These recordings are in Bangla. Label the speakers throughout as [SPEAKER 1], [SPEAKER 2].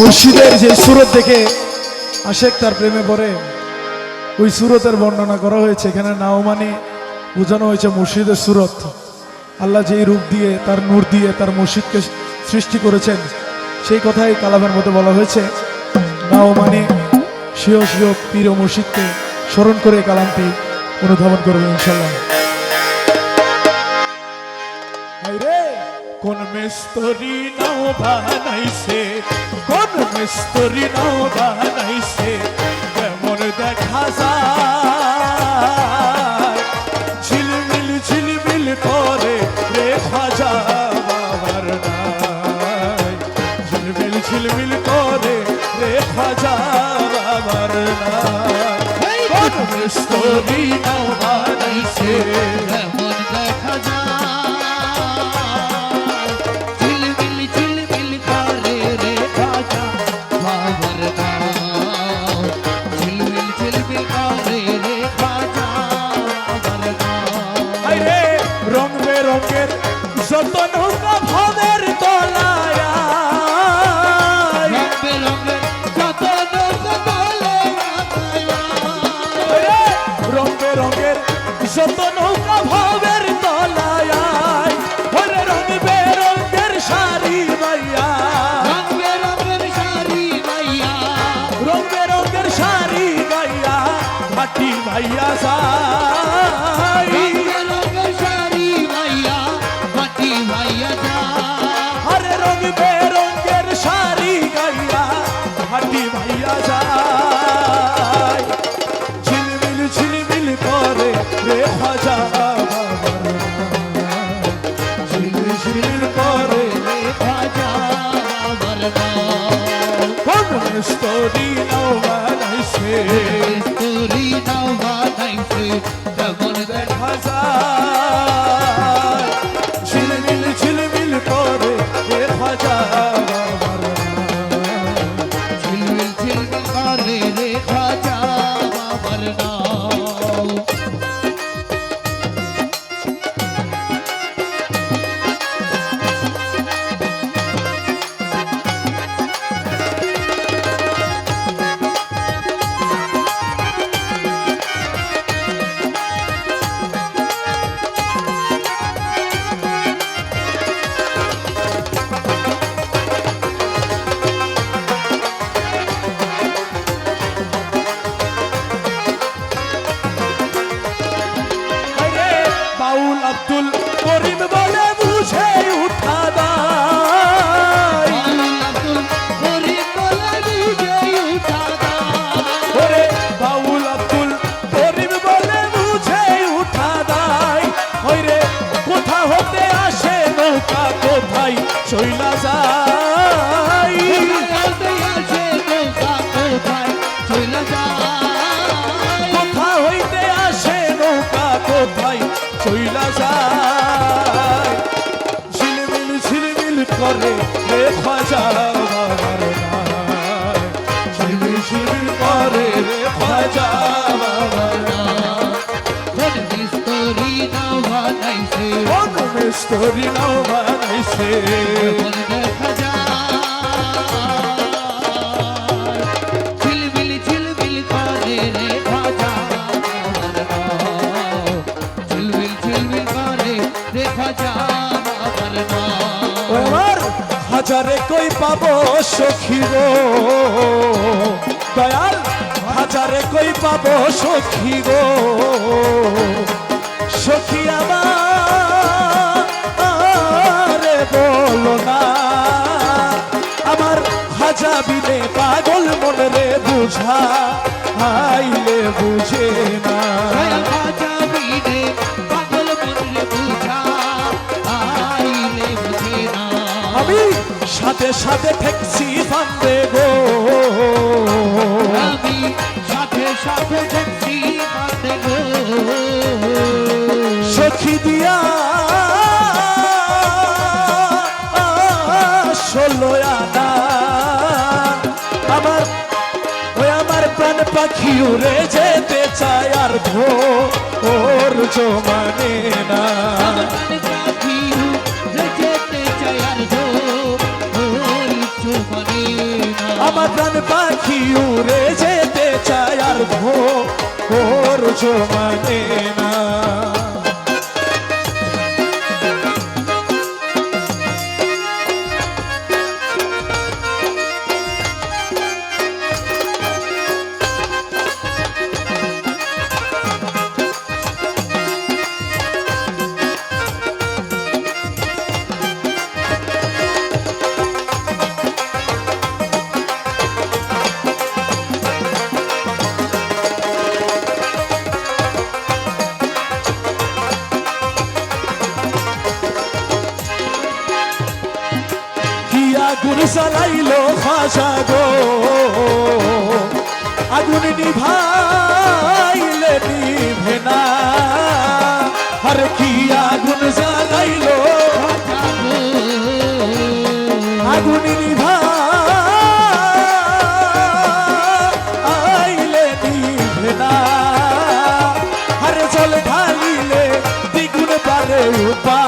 [SPEAKER 1] মুর্শিদের যে সুরত দেখে আশেক তার প্রেমে পড়ে, ওই সুরতের বর্ণনা করা হয়েছে। এখানে নাও মানে বোঝানো হয়েছে মুর্শিদের সুরত। আল্লাহ যেই রূপ দিয়ে, তার নূর দিয়ে, তার মুর্শিদকে সৃষ্টি করেছেন, সেই কথাই কালামের মতো বলা হয়েছে। নাও মানে শিও শিও পীর মুর্শিদকে স্মরণ করে কালামটি অনুধাবন করবে ইনশাল্লাহ
[SPEAKER 2] মিস্তরি নাও বানাইছে কোন মিস্তরি নাও বানাইছে কেমন দেখা যায়? ঝিলমিল ঝিলমিল করে রে খাজা বাবার নাই। ঝিলমিল ঝিলমিল করে রে খাজা বাবার নাই কোন মিস্তরি নাও বানাইছে মাটি মাইয়া যাই
[SPEAKER 3] রং বেরঙের শাড়ি মাইয়া মাটি মাইয়া যায়।
[SPEAKER 2] আরে রং বেরঙের শাড়ি গাইয়া হাটি ভাইয়া যায়। ঝিলমিল ঝিলমিল করে রে নাম। ঝিলমিল ঝিলমিল করে
[SPEAKER 3] রে খাজা
[SPEAKER 2] কোন নাও আব্দুল
[SPEAKER 3] নাম
[SPEAKER 2] ও আমার হাজারে কই পাবো সখী গো? দয়াল হাজারে কই পাবো সখী মনে রে বুঝা আইলে বুঝে না। আমি সাথে সাথে ঠেকছি ফান্দে গো।
[SPEAKER 3] আমি সাথে সাথে মাতে গো।
[SPEAKER 2] সখী দিয়া পাখি উড়ে যেতে চায় আর ভোর জমানে না।
[SPEAKER 3] আমার প্রাণ পাখি
[SPEAKER 2] উড়ে যেতে চায় আর ভোর জমানে না। আগুন জ্বালাইলো খাজা গো। আগুন নিভাইলে নিভে না। আর কি আগুন জ্বালাইলো আগুন নিভে না। আরে জল ঢালিলে দ্বিগুণ পারে উপা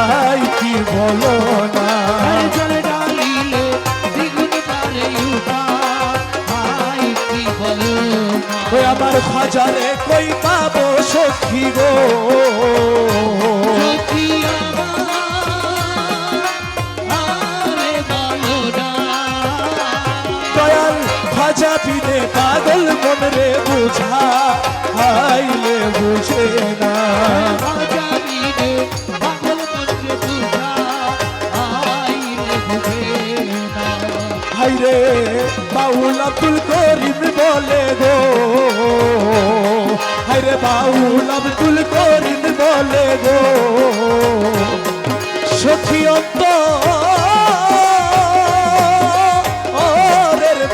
[SPEAKER 2] আই কি বলো না। খাজারে কই পাবো সখী গো? দয়াল খাজা পিনে পাগল মন রে বুঝা আইলে বুঝে না। হাইরে বাউল আব্দুল করিম বলে গো বাউল আব্দুল করিম বলে গো। সখী অন্ত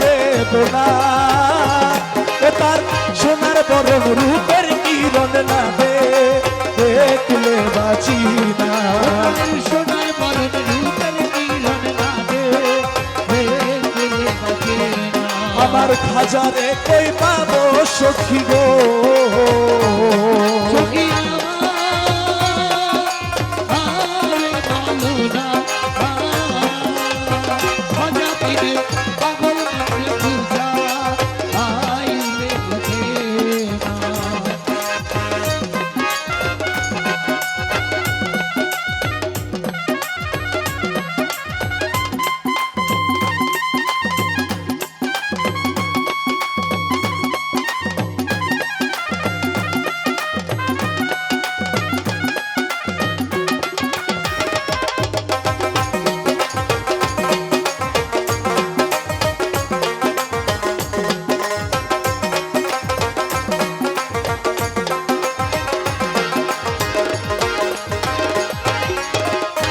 [SPEAKER 2] বেদনা। তার সোনার বরণ রূপের কিরণ না দেখলে বাঁচি না।
[SPEAKER 3] সোনার বরণ রূপের কিরণ না।
[SPEAKER 2] আমার খাজারে কই পাবো সখী গো?